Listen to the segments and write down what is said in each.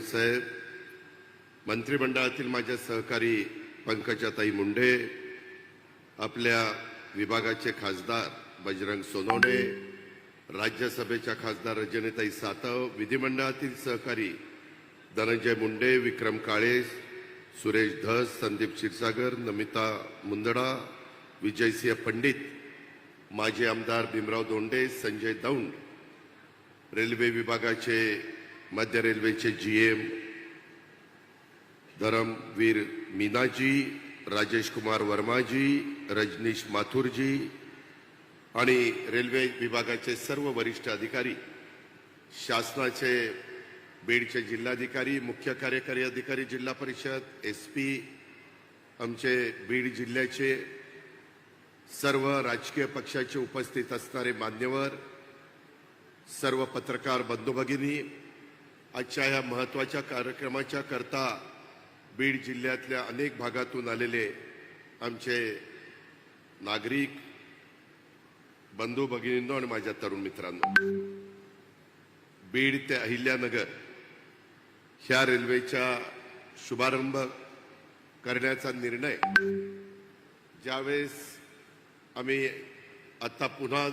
फडणवीस साहेब मंत्रिमंडळातील माझ्या सहकारी पंकजाताई मुंडे आपल्या विभागाचे खासदार बजरंग सोनवणे राज्यसभेच्या खासदार रजनीताई सातव विधिमंडळातील सहकारी धनंजय मुंडे विक्रम काळे सुरेश धस संदीप क्षीरसागर नमिता मुंदडा विजयसिंह पंडित माजी आमदार भीमराव दोंडे संजय दौंड रेल्वे विभागाचे मध्य रेल्वेचे जी एम धरमवीर मीनाजी राजेश कुमार वर्माजी रजनीश माथुरजी आणि रेल्वे विभागाचे सर्व वरिष्ठ अधिकारी शासनाचे बीडचे जिल्हाधिकारी मुख्य कार्यकारी अधिकारी जिल्हा परिषद एस पी आमचे बीड जिल्ह्याचे सर्व राजकीय पक्षाचे उपस्थित असणारे मान्यवर सर्व पत्रकार बंधू भगिनी आजच्या ह्या महत्त्वाच्या कार्यक्रमाच्या करता बीड जिल्ह्यातल्या अनेक भागातून आलेले आमचे नागरिक बंधू भगिनींनो आणि माझ्या तरुण मित्रांनो बीड ते अहिल्यानगर ह्या रेल्वेचा शुभारंभ करण्याचा निर्णय ज्यावेळेस आम्ही आता पुन्हा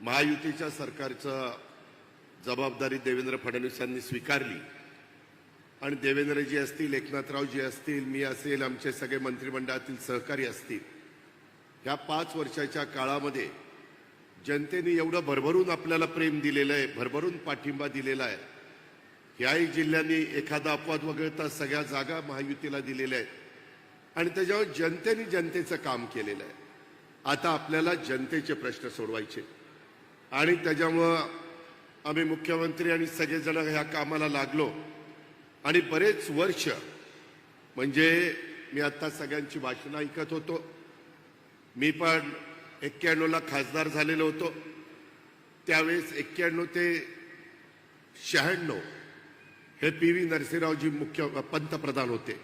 महायुतीच्या सरकारचं जबाबदारी देवेंद्र फडणवीसांनी स्वीकारली. आणि देवेंद्रजी असतील एकनाथरावजी असतील मी असेल आमचे सगळे मंत्रिमंडळातील सहकारी असतील. ह्या पाच वर्षाच्या काळामध्ये जनतेने एवढं भरभरून आपल्याला प्रेम दिलेलं आहे भरभरून पाठिंबा दिलेला आहे. ह्याही जिल्ह्यांनी एखादा अपवाद वगळता सगळ्या जागा महायुतीला दिलेल्या आहेत. आणि त्याच्यावर जनतेने जनतेचं काम केलेलं आहे. आता आपल्याला जनतेचे प्रश्न सोडवायचे आणि त्याच्यामुळं आम्ही मुख्यमंत्री आणि सगळेजण ह्या कामाला लागलो. आणि बरेच वर्ष म्हणजे मी आता सगळ्यांची भाषणं ऐकत होतो. मी पण एक्क्याण्णवला खासदार झालेलो होतो. त्यावेळेस एक्क्याण्णव ते शहाण्णव हे पी व्ही नरसिंहरावजी मुख्य पंतप्रधान होते.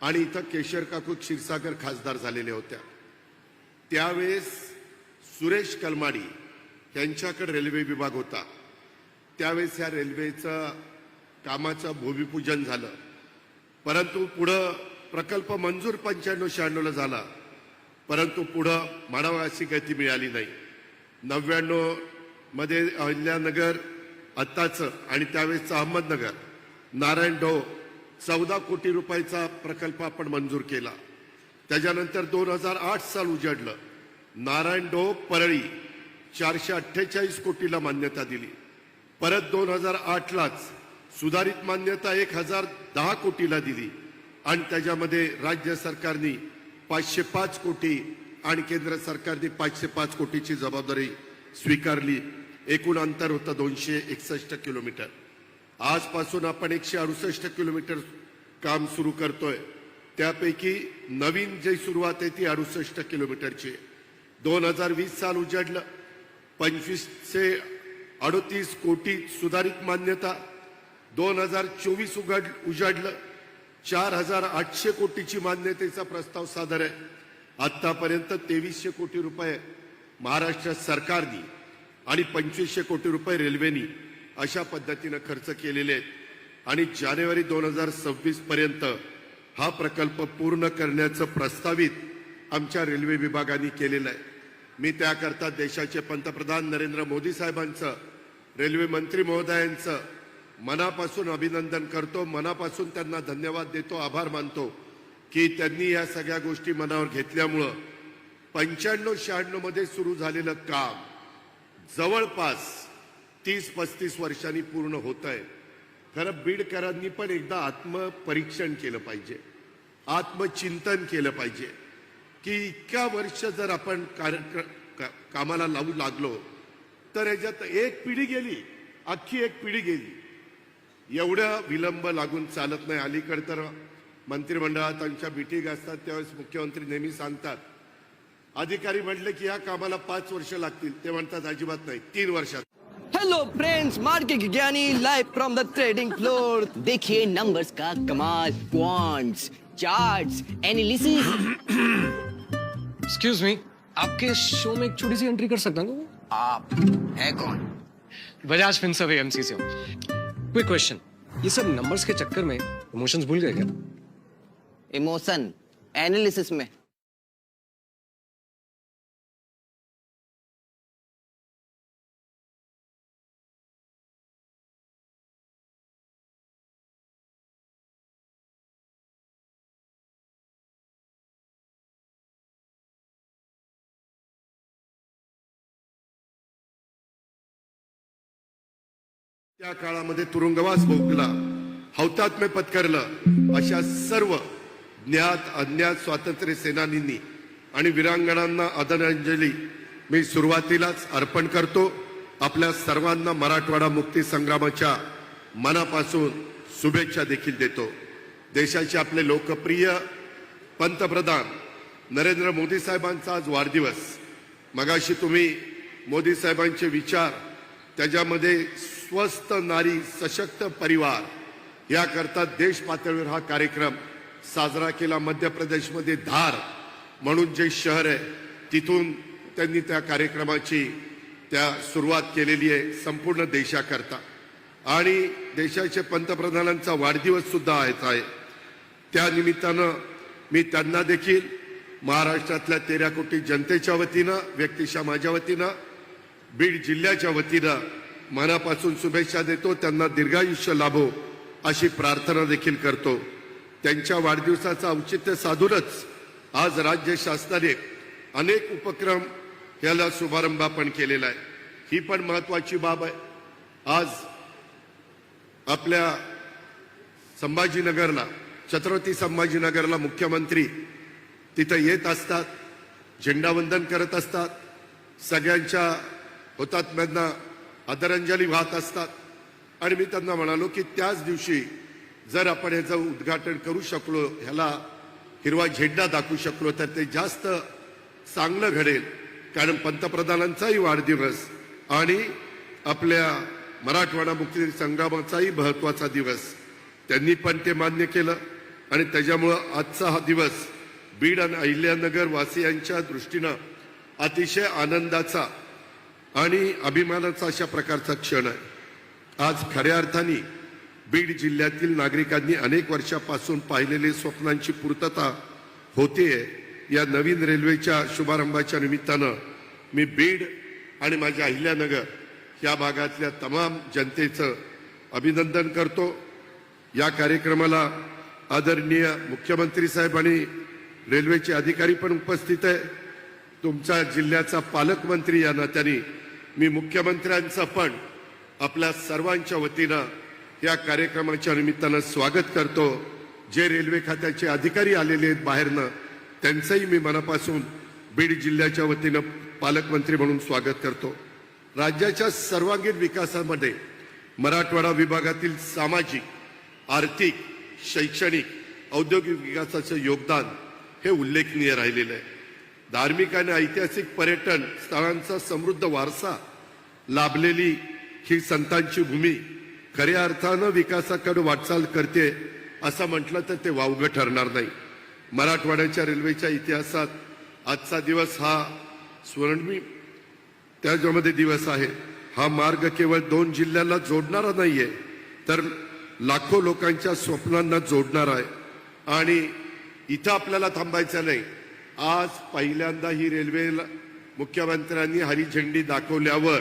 आणि इथं केशर काकू क्षीरसागर खासदार झालेल्या होत्या. त्यावेळेस सुरेश कलमाडी यांच्याकडे रेल्वे विभाग होता. त्यावेळेस या रेल्वेचं कामाचं भूमिपूजन झालं. परंतु पुढं प्रकल्प मंजूर पंच्याण्णव शहाण्णवला झाला. परंतु पुढं माडावा अशी गती मिळाली नाही. नव्याण्णवमध्ये अहिल्यानगर आत्ताचं आणि त्यावेळेसचं अहमदनगर नारायण ढो चौदा कोटी रुपयाचा प्रकल्प आपण मंजूर केला. त्याच्यानंतर दोन हजार आठ साल उजाडलं. नारायण डो परळी चारशे अठ्ठेचाळीस कोटीला मान्यता दिली. परत दोन हजार आठलाच सुधारित मान्यता एक हजार दहा कोटीला दिली. आणि त्याच्यामध्ये राज्य सरकारने पाचशे पाच कोटी आणि केंद्र सरकारने पाचशे पाच कोटीची जबाबदारी स्वीकारली. एकूण अंतर होतं दोनशे एकसष्ट किलोमीटर. आजपासून आपण एकशे अडुसष्ट किलोमीटर काम सुरू करतोय. त्यापैकी नवीन जी सुरुवात आहे ती अडुसष्ट किलोमीटरची. दोन हजार वीस साल उजाडलं. पंचवीसशे अडोतीस कोटी सुधारित मान्यता दोन हजार चोवीस उघड उजाडलं चार हजार आठशे कोटीची मान्यतेचा प्रस्ताव सादर आहे. आतापर्यंत तेवीसशे कोटी रुपये महाराष्ट्र सरकारनी आणि पंचवीसशे कोटी रुपये रेल्वेनी अशा पद्धतीनं खर्च केलेले आहेत. आणि जानेवारी दोन हजार सव्वीस पर्यंत हा प्रकल्प पूर्ण करण्याचं प्रस्तावित आमच्या रेल्वे विभागाने केलेलं आहे. मी त्याकरता देशाचे पंतप्रधान नरेंद्र मोदी साहेबांचं रेल्वे मंत्री महोदयांचं मनापासून अभिनंदन करतो मनापासून त्यांना धन्यवाद देतो आभार मानतो की त्यांनी या सगळ्या गोष्टी मनावर घेतल्यामुळं पंच्याण्णव शहाण्णवमध्ये सुरू झालेलं काम जवळपास तीस पस्तीस वर्षांनी पूर्ण होत आहे खरं बीडकरांनी पण एकदा आत्मपरीक्षण केलं पाहिजे आत्मचिंतन केलं पाहिजे. की इतक्या वर्ष जर आपण कार्य का- कामाला लावू लागलो तर याच्यात एक पिढी गेली अख्खी एक पिढी गेली. एवढं विलंब लागून चालत नाही. अलीकडे तर मंत्रिमंडळात आमच्या मिटिंग असतात त्यावेळेस मुख्यमंत्री नेहमी सांगतात. अधिकारी म्हटले की या कामाला पाच वर्ष लागतील. ते म्हणतात अजिबात नाही तीन वर्षात. हेलो फ्रेंड्स मार्केट ज्ञानी live from the trading floor देखिए नंबर्स का कमाल quants charts analysis excuse me आपके शो में एक छोटी सी एंट्री कर सकता हूँ? आप है कौन? बजाज फिनसर्व एमसी से हूँ। क्विक क्वेश्चन ये सब नंबर्स के चक्कर में इमोशंस भूल गए क्या? इमोशन एनालिसिस में. त्या काळामध्ये तुरुंगवास भोगला हौतात्म्य पत्करलं अशा सर्व ज्ञात अज्ञात स्वातंत्र्य सेनानींनी आणि वीरांगणांना आदरांजली मी सुरुवातीलाच अर्पण करतो. आपल्या सर्वांना मराठवाडा मुक्ती संग्रामाच्या मनापासून शुभेच्छा देखील देतो. देशाचे आपले लोकप्रिय पंतप्रधान नरेंद्र मोदी साहेबांचा आज वाढदिवस. मगाशी तुम्ही मोदी साहेबांचे विचार त्याच्यामध्ये स्वस्थ नारी सशक्त परिवार. याकरता देश पातळीवर हा कार्यक्रम साजरा केला. मध्य प्रदेशमध्ये धार म्हणून जे शहर आहे तिथून त्यांनी त्या कार्यक्रमाची त्या सुरुवात केलेली आहे संपूर्ण देशाकरता. आणि देशाचे पंतप्रधानांचा वाढदिवस सुद्धा आहे. त्या निमित्तानं मी त्यांना देखील महाराष्ट्रातल्या तेरा कोटी जनतेच्या वतीनं व्यक्तिशा माझ्या वतीनं बीड जिल्ह्याच्या वतीनं मनापासून शुभेच्छा देतो त्यांना दीर्घायुष्य लाभो अशी प्रार्थना देखील करतो. त्यांच्या वाढदिवसाचं औचित्य साधूनच आज राज्य शासनाने अनेक उपक्रम याला शुभारंभ आपण केलेला आहे. ही पण महत्वाची बाब आहे. आज आपल्या संभाजीनगरला छत्रपती संभाजीनगरला मुख्यमंत्री तिथं येत असतात झेंडावंदन करत असतात. सगळ्यांच्या हुतात्म्यांना आदरांजली वाहत असतात. आणि मी त्यांना म्हणालो की त्याच दिवशी जर आपण याचं उद्घाटन करू शकलो ह्याला हिरवा झेंडा दाखवू शकलो तर ते जास्त चांगलं घडेल. कारण पंतप्रधानांचाही वाढदिवस आणि आपल्या मराठवाडा मुक्ती संग्रामाचाही महत्त्वाचा दिवस. त्यांनी पण ते मान्य केलं. आणि त्याच्यामुळं आजचा हा दिवस बीड आणि अहिल्यानगर वासियांच्या दृष्टीनं अतिशय आनंदाचा आणि अभिमानाचा अशा प्रकारचा क्षण आहे. आज खऱ्या अर्थाने बीड जिल्ह्यातील नागरिकांनी अनेक वर्षापासून पाहिलेले स्वप्नांची पूर्तता होते या नवीन रेल्वेच्या शुभारंभाच्या निमित्तानं मी बीड आणि माझ्या अहिल्यानगर या भागातल्या तमाम जनतेचं अभिनंदन करतो. या कार्यक्रमाला आदरणीय मुख्यमंत्री साहेब आणि रेल्वेचे अधिकारी पण उपस्थित आहे. तुमच्या जिल्ह्याचा पालकमंत्री या नात्याने मी मुख्यमंत्र्यांचं पण आपल्या सर्वांच्या वतीनं या कार्यक्रमाच्या निमित्तानं स्वागत करतो. जे रेल्वे खात्याचे अधिकारी आलेले आहेत बाहेरनं त्यांचंही मी मनापासून बीड जिल्ह्याच्या वतीनं पालकमंत्री म्हणून स्वागत करतो. राज्याच्या सर्वांगीण विकासामध्ये मराठवाडा विभागातील सामाजिक आर्थिक शैक्षणिक औद्योगिक विकासाचं योगदान हे उल्लेखनीय राहिलेलं आहे. धार्मिक आणि ऐतिहासिक पर्यटन स्थळांचा समृद्ध वारसा लाभलेली ही संतांची भूमी खऱ्या अर्थानं विकासाकडे वाटचाल करते असं म्हटलं तर ते वावगं ठरणार नाही. मराठवाड्याच्या रेल्वेच्या इतिहासात आजचा दिवस हा स्वर्णमी त्याच्यामध्ये दिवस आहे. हा मार्ग केवळ दोन जिल्ह्याला जोडणारा नाहीये तर लाखो लोकांच्या स्वप्नांना जोडणार आहे. आणि इथं आपल्याला थांबायचं नाही. आज पहिल्यांदा ही रेल्वेला मुख्यमंत्र्यांनी हरी झेंडी दाखवल्यावर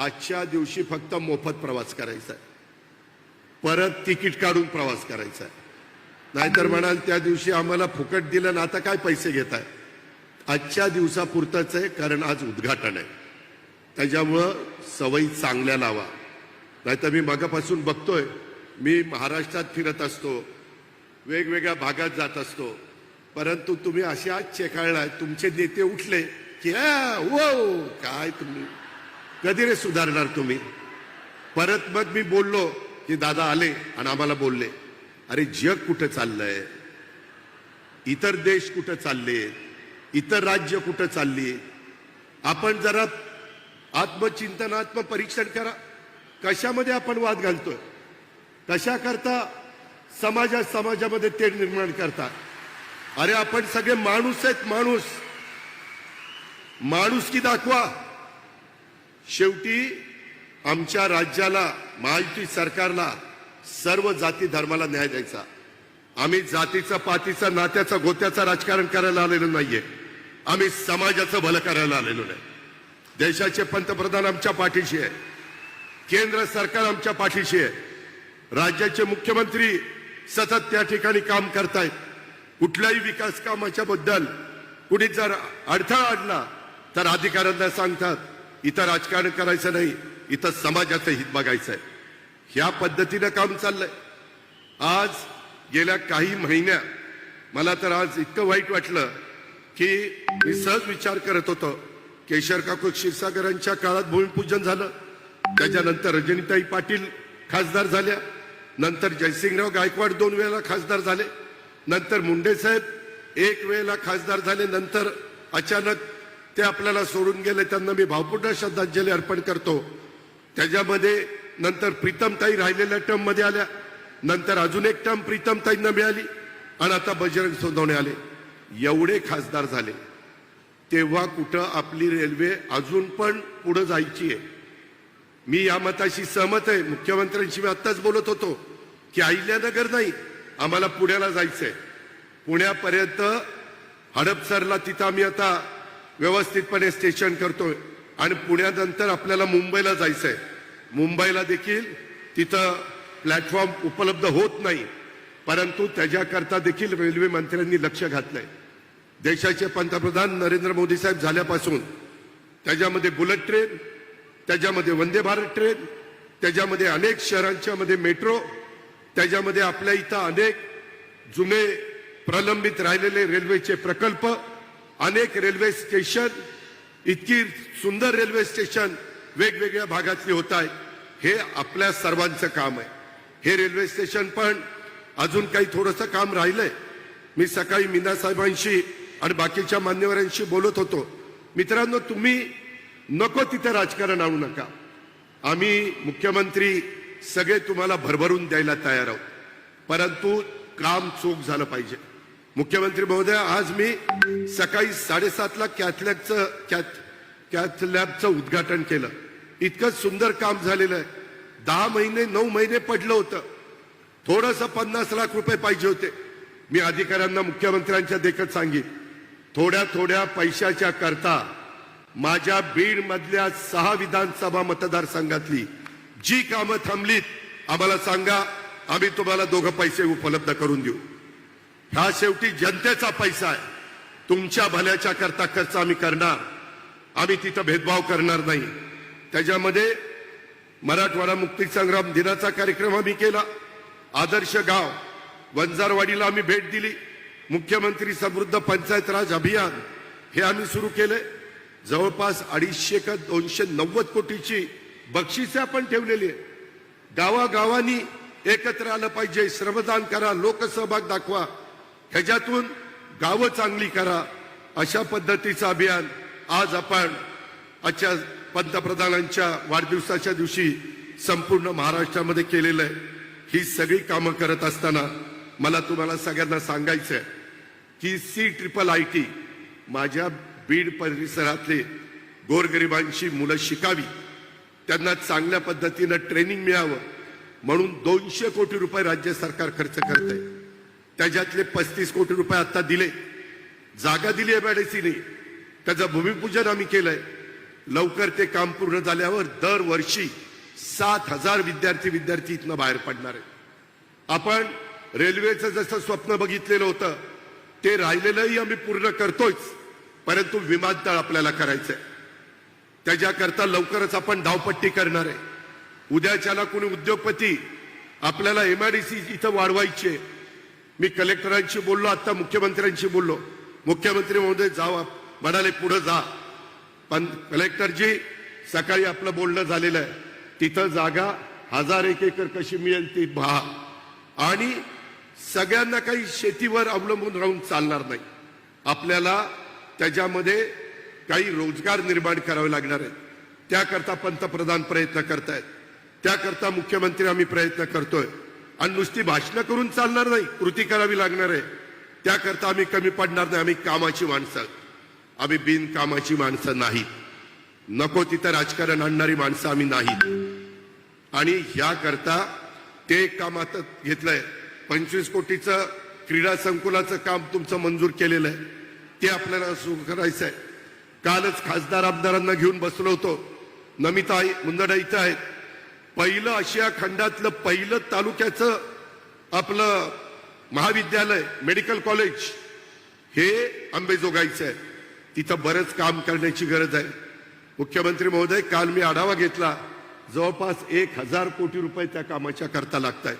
आजच्या दिवशी फक्त मोफत प्रवास करायचा आहे. परत तिकीट काढून प्रवास करायचा आहे. नाहीतर म्हणाल त्या दिवशी आम्हाला फुकट दिलं ना आता काय पैसे घेत आहे आजच्या दिवसापुरतंच आहे कारण आज उद्घाटन आहे. त्याच्यामुळं सवयी चांगल्या लावा. नाहीतर मी मागापासून बघतोय मी महाराष्ट्रात फिरत असतो वेगवेगळ्या भागात जात असतो. परंतु तुम्ही असे आज चेकाळलाय तुमचे नेते उठले की "आ, काय तुम्ही कधी रे सुधारणार तुम्ही? परत मग मी बोललो की दादा आले आणि आम्हाला बोलले अरे जग कुठं चाललंय? इतर देश कुठं चालले? इतर राज्य कुठं चालली? आपण जरा आत्मचिंतनात्म परीक्षण करा. कशामध्ये आपण वाद घालतोय? कशा करता समाजा समाजामध्ये तेढ निर्माण करता? अरे आपण सगळे माणूस आहेत माणूस. माणूस की दाखवा. शेवटी आमच्या राज्याला महायुती सरकारला सर्व जाती धर्माला न्याय द्यायचा. आम्ही जातीचा पातीचा नात्याचा गोत्याचा राजकारण करायला आलेलो नाहीये. आम्ही समाजाचं भलं करायला आलेलो नाही. देशाचे पंतप्रधान आमच्या पाठीशी आहे. केंद्र सरकार आमच्या पाठीशी आहे. राज्याचे मुख्यमंत्री सतत त्या ठिकाणी काम करतायत. कुठल्याही विकास कामाच्या बद्दल कुणी जर अडथळा आणला तर अधिकाऱ्यांना सांगतात इथं राजकारण करायचं नाही इथं समाजाचं हित बघायचं आहे ह्या पद्धतीनं काम चाललंय. आज गेल्या काही महिन्या मला तर आज इतकं वाईट वाटलं की मी सहज विचार करत होतो. केशर काकू क्षीरसागरांच्या काळात भूमिपूजन झालं. त्याच्यानंतर रजनीताई पाटील खासदार झाल्या. नंतर जयसिंगराव गायकवाड दोन वेळेला खासदार झाले. नंतर मुंडे साहेब एक वेळेला खासदार झाले. नंतर अचानक ते आपल्याला सोडून गेले त्यांना मी भावपूर्ण श्रद्धांजली अर्पण करतो. त्याच्यामध्ये नंतर प्रीतमताई राहिलेल्या टर्ममध्ये आल्या. नंतर अजून एक टर्म प्रीतमताईंना मिळाली आणि आता बजरंग सोनवणे आले. एवढे खासदार झाले. तेव्हा कुठं आपली रेल्वे अजून पण पुढं जायची आहे? मी या मताशी सहमत आहे. मुख्यमंत्र्यांशी मी आत्ताच बोलत होतो की अहिल्यानगर नाही आम्हाला पुण्याला जायचंय. पुण्यापर्यंत हडपसरला तिथं आम्ही आता व्यवस्थितपणे स्टेशन करतोय. आणि पुण्यानंतर आपल्याला मुंबईला जायचं आहे मुंबईला देखील तिथं प्लॅटफॉर्म उपलब्ध होत नाही. परंतु त्याच्याकरता देखील रेल्वे मंत्र्यांनी लक्ष घातलंय. देशाचे पंतप्रधान नरेंद्र मोदी साहेब झाल्यापासून त्याच्यामध्ये बुलेट ट्रेन त्याच्यामध्ये वंदे भारत ट्रेन त्याच्यामध्ये अनेक शहरांच्या मध्ये मेट्रो त्याच्यामध्ये आपल्या इथं अनेक जुने प्रलंबित राहिलेले रेल्वेचे प्रकल्प अनेक रेल्वे स्टेशन इतकी सुंदर रेल्वे स्टेशन वेगवेगळ्या भागातली होत आहे हे आपल्या सर्वांचं काम आहे. हे रेल्वे स्टेशन पण अजून काही थोडंसं काम राहिलंय. मी सकाळी मीना साहेबांशी आणि बाकीच्या मान्यवरांशी बोलत होतो. मित्रांनो तुम्ही नको तिथे राजकारण आणू नका. आम्ही मुख्यमंत्री सगळे तुम्हाला भरभरून द्यायला तयार आहोत. परंतु काम चोख झालं पाहिजे. मुख्यमंत्री महोदय आज मी सकाळी साडेसातला कॅथलॅबचं कॅथ कॅथलॅबचं उद्घाटन केलं. इतकं सुंदर काम झालेलं आहे. दहा महिने नऊ महिने पडलं होतं. थोडस पन्नास लाख रुपये पाहिजे होते. मी अधिकाऱ्यांना मुख्यमंत्र्यांच्या देखत सांगितलं थोड्या थोड्या पैशाच्या करता माझ्या बीड मधल्या सहा विधानसभा मतदारसंघातली जी कामं थांबलीत आम्हाला सांगा आम्ही तुम्हाला दोघं पैसे उपलब्ध करून देऊ. हा शेवटी जनतेचा पैसा आहे. तुमच्या भल्याच्या करता खर्च आम्ही करणार. आम्ही तिथं भेदभाव करणार नाही. त्याच्यामध्ये मराठवाडा मुक्तीसंग्राम दिनाचा कार्यक्रम आम्ही केला. आदर्श गाव वंजारवाडीला आम्ही भेट दिली. मुख्यमंत्री समृद्ध पंचायत राज अभियान हे आम्ही सुरू केले. जवळपास अडीचशे का दोनशे नव्वद कोटीची बक्षिसे आपण ठेवलेली आहे गावागावांनी एकत्र आलं पाहिजे. श्रमदान करा लोकसहभाग दाखवा. ह्याच्यातून गावं चांगली करा अशा पद्धतीचं अभियान आज आपण आजच्या पंतप्रधानांच्या वाढदिवसाच्या दिवशी संपूर्ण महाराष्ट्रामध्ये केलेलं आहे. ही सगळी कामं करत असताना मला तुम्हाला सगळ्यांना सांगायचं आहे की सी ट्रिपल आय टी माझ्या बीड परिसरातले गोरगरिबांची मुलं शिकावी. त्यांना चांगल्या पद्धतीनं ट्रेनिंग मिळावं. म्हणून दोनशे कोटी रुपये राज्य सरकार खर्च करत आहे त्याच्यातले पस्तीस कोटी रुपये आता दिले. जागा दिली आहे बॅडेसीने त्याचं भूमिपूजन आम्ही केलंय. लवकर ते काम पूर्ण झाल्यावर दरवर्षी सात हजार विद्यार्थी विद्यार्थी इथनं बाहेर पडणार आहेत. आपण रेल्वेचं जसं स्वप्न बघितलेलं होतं ते राहिलेलंही आम्ही पूर्ण करतोच परंतु विमानतळ आपल्याला करायचंय. त्याच्याकरता लवकरच आपण धावपट्टी करणार आहे. उद्याच्याला कोणी उद्योगपती आपल्याला एमआयडीसी इथं वाढवायची आहे मी कलेक्टरांशी बोललो आता मुख्यमंत्र्यांशी बोललो. मुख्यमंत्री महोदय जावा. म्हणाले पुढे जा. पण कलेक्टरजी सकाळी आपलं बोलणं झालेलं आहे. तिथं जागा हजार एक एकर कशी मिळेल ती पहा. आणि सगळ्यांना काही शेतीवर अवलंबून राहून चालणार नाही. आपल्याला त्याच्यामध्ये काही रोजगार निर्माण करावे लागणार आहेत. त्याकरता पंतप्रधान प्रयत्न करतायत. त्याकरता मुख्यमंत्री आम्ही प्रयत्न करतोय. आणि नुसती भाषणं करून चालणार नाही कृती करावी लागणार आहे. त्याकरता आम्ही कमी पडणार नाही आम्ही कामाची माणसं. आम्ही बिनकामाची माणसं नाही. नको तिथं राजकारण आणणारी माणसं आम्ही नाहीत आणि ह्याकरता ते काम आता घेतलंय. पंचवीस कोटीचं क्रीडा संकुलाचं काम तुमचं मंजूर केलेलं आहे. ते आपल्याला सुरू करायचं आहे कालच खासदार आमदारांना घेऊन बसलो होतो. नमिता आई मुंदडा इथं आहेत. पहिलं आशिया खंडातलं पहिलं तालुक्याचं आपलं महाविद्यालय मेडिकल कॉलेज हे अंबेजोगाईचं आहे. तिथं बरंच काम करण्याची गरज आहे. मुख्यमंत्री महोदय काल मी आढावा घेतला. जवळपास एक हजार कोटी रुपये त्या कामाच्या करता लागत आहेत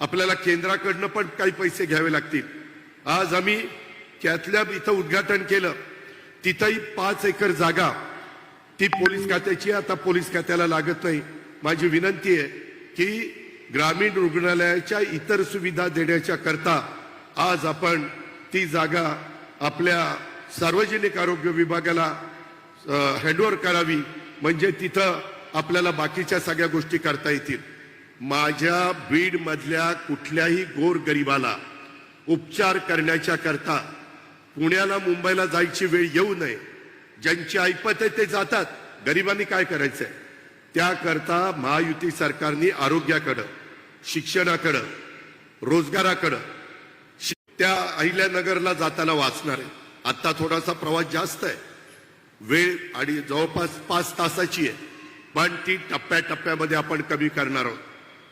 आपल्याला केंद्राकडनं पण काही पैसे घ्यावे लागतील. आज आम्ही त्यातल्या इथं उद्घाटन केलं. तिथंही पाच एकर जागा ती पोलीस खात्याची आता पोलीस खात्याला लागत नाही. माझी विनंती आहे की ग्रामीण रुग्णालयाच्या इतर सुविधा देण्याच्या करता आज आपण ती जागा आपल्या सार्वजनिक आरोग्य विभागाला हँडओव्हर करावी. म्हणजे तिथं आपल्याला बाकीच्या सगळ्या गोष्टी करता येतील. माझ्या बीडमधल्या कुठल्याही गोरगरिबाला उपचार करण्याच्या करता पुण्याला मुंबईला जायची वेळ येऊ नये. ज्यांची ऐपत आहे ते जातात. गरिबांनी काय करायचंय? त्याकरता महायुती सरकारने आरोग्याकडं शिक्षणाकडं रोजगाराकडं शि- त्या अहिल्यानगरला जाताना वाचणार. आहे आत्ता थोडासा प्रवास जास्त आहे. वेळ आणि जवळपास पाच तासाची आहे. पण ती टप्प्याटप्प्यामध्ये आपण कमी करणार आहोत.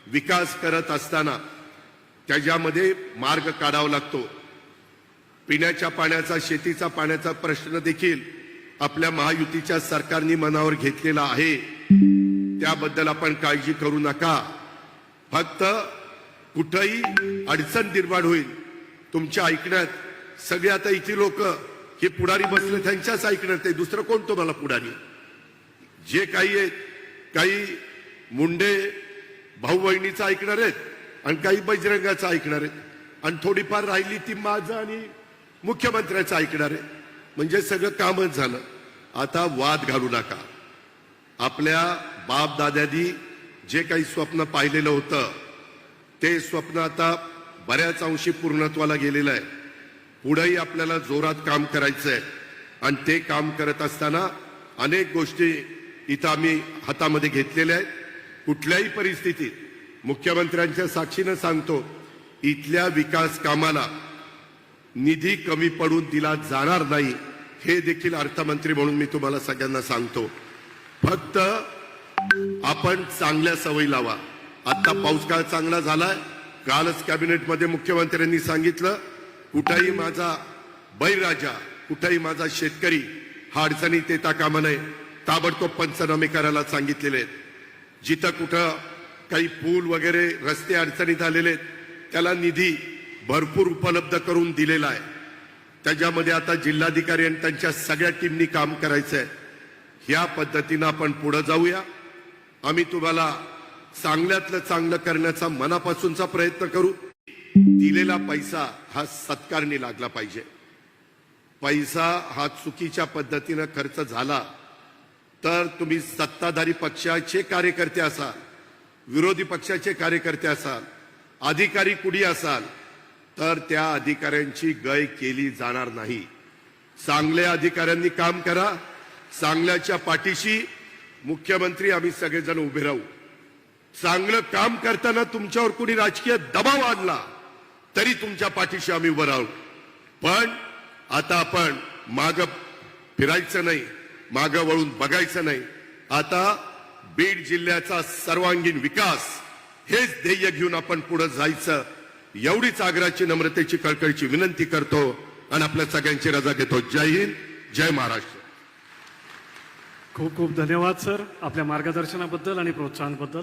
विकास करत असताना त्याच्यामध्ये मार्ग काढावा लागतो. पिण्याच्या पाण्याचा शेतीचा पाण्याचा प्रश्न देखील आपल्या महायुतीच्या सरकारने मनावर घेतलेला आहे. त्याबद्दल आपण काळजी करू नका. फक्त कुठंही अडचण निर्माण होईल. तुमच्या ऐकण्यात सगळे आता इथे लोक हे पुढारी बसले त्यांच्याच ऐकण्यात आहे दुसरं कोण तुम्हाला पुढारी? जे काही आहेत काही मुंडे भाऊ बहिणीचं ऐकणार आहेत आणि काही बजरंगाचं ऐकणार आहेत. आणि थोडीफार राहिली ती माझं आणि मुख्यमंत्र्याचं ऐकणार आहे म्हणजे सगळं कामच झालं. आता वाद घालू नका. आपल्या बाप जे काही स्वप्न पाहिलेलं होतं ते स्वप्न आता बऱ्याच अंशी पूर्णत्वाला गेलेलं आहे. पुढेही आपल्याला जोरात काम करायचं आहे आणि ते काम करत असताना अनेक गोष्टी इथं आम्ही हातामध्ये घेतलेल्या आहेत. कुठल्याही परिस्थितीत मुख्यमंत्र्यांच्या साक्षीनं सांगतो इथल्या विकास कामाला निधी कमी पडून दिला जाणार नाही हे देखील अर्थमंत्री म्हणून मी तुम्हाला सगळ्यांना सांगतो. फक्त आपण चांगल्या सवयी लावा. आता पाऊस काळ चांगला झालाय. कालच कॅबिनेटमध्ये मुख्यमंत्र्यांनी सांगितलं कुठेही माझा बैराजा कुठेही माझा शेतकरी हा अडचणीत येता कामा नये. ताबडतोब पंचनामे करायला सांगितलेले आहेत. जिथं कुठं काही पूल वगैरे रस्ते अडचणीत आलेले आहेत त्याला निधी भरपूर उपलब्ध करून दिलेला आहे. त्याच्यामध्ये आता जिल्हाधिकारी आणि त्यांच्या सगळ्या टीमनी काम करायचं आहे ह्या पद्धतीनं आपण पुढे जाऊया. आम्ही तुम्हाला चांगल्यातलं चांगलं करण्याचा मनापासूनचा प्रयत्न करू. दिलेला पैसा हा सत्कारणी लागला पाहिजे. पैसा हा चुकीच्या पद्धतीनं खर्च झाला तर तुम्ही सत्ताधारी पक्षाचे कार्यकर्ते असाल विरोधी पक्षाचे कार्यकर्ते असाल अधिकारी कुणी असाल तर त्या अधिकाऱ्यांची गय केली जाणार नाही. चांगल्या अधिकाऱ्यांनी काम करा चांगल्याच्या पाठीशी मुख्यमंत्री आम्ही सगळेजण उभे राहू. चांगलं काम करताना तुमच्यावर कुणी राजकीय दबाव आणला तरी तुमच्या पाठीशी आम्ही उभं राहू. पण आता आपण माग फिरायचं नाही माग वळून बघायचं नाही. आता बीड जिल्ह्याचा सर्वांगीण विकास हेच ध्येय घेऊन आपण पुढे जायचं एवढीच आग्राची नम्रतेची कळकळीची विनंती करतो आणि आपल्या सगळ्यांची रजा घेतो. जय हिंद जय महाराष्ट्र. खूप खूप धन्यवाद सर. आपल्या मार्गदर्शनाबद्दल आणि प्रोत्साहनाबद्दल.